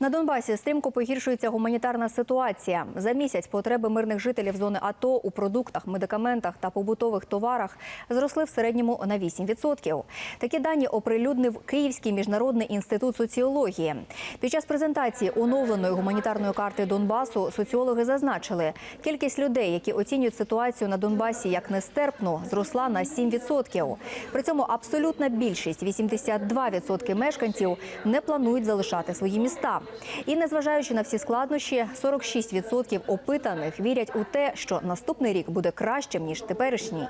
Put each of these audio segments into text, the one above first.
На Донбасі стрімко погіршується гуманітарна ситуація. За місяць потреби мирних жителів зони АТО у продуктах, медикаментах та побутових товарах зросли в середньому на 8%. Такі дані оприлюднив Київський міжнародний інститут соціології. Під час презентації оновленої гуманітарної карти Донбасу соціологи зазначили, кількість людей, які оцінюють ситуацію на Донбасі як нестерпну, зросла на 7%. При цьому абсолютна більшість 82% мешканців не планують залишати свої міста. І незважаючи на всі складнощі, 46% опитаних вірять у те, що наступний рік буде кращим ніж теперішній.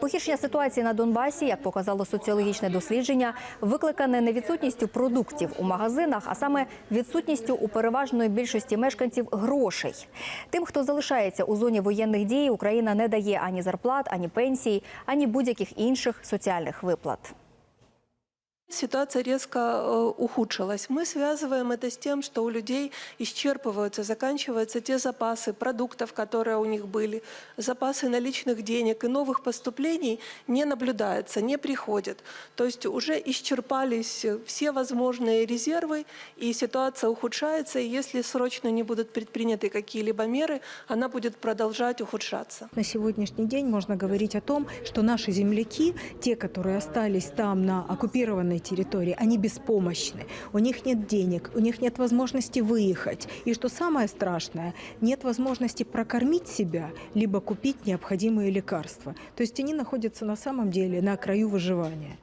Погіршення ситуації на Донбасі, як показало соціологічне дослідження, викликане не відсутністю продуктів у магазинах, а саме відсутністю у переважної більшості мешканців грошей. Тим, хто залишається у зоні воєнних дій, Україна не дає ані зарплат, ані пенсій, ані будь-яких інших соціальних виплат. Ситуация резко э, ухудшилась. Мы связываем это с тем, что у людей исчерпываются, заканчиваются те запасы продуктов, которые у них были, запасы наличных денег и новых поступлений не наблюдается, не приходят. То есть уже исчерпались все возможные резервы, и ситуация ухудшается, и если срочно не будут предприняты какие-либо меры, она будет продолжать ухудшаться. На сегодняшний день можно говорить о том, что наши земляки, те, которые остались там на оккупированной территории, они беспомощны. У них нет денег, у них нет возможности выехать. И что самое страшное, нет возможности прокормить себя, либо купить необходимые лекарства. То есть они находятся на самом деле на краю выживания.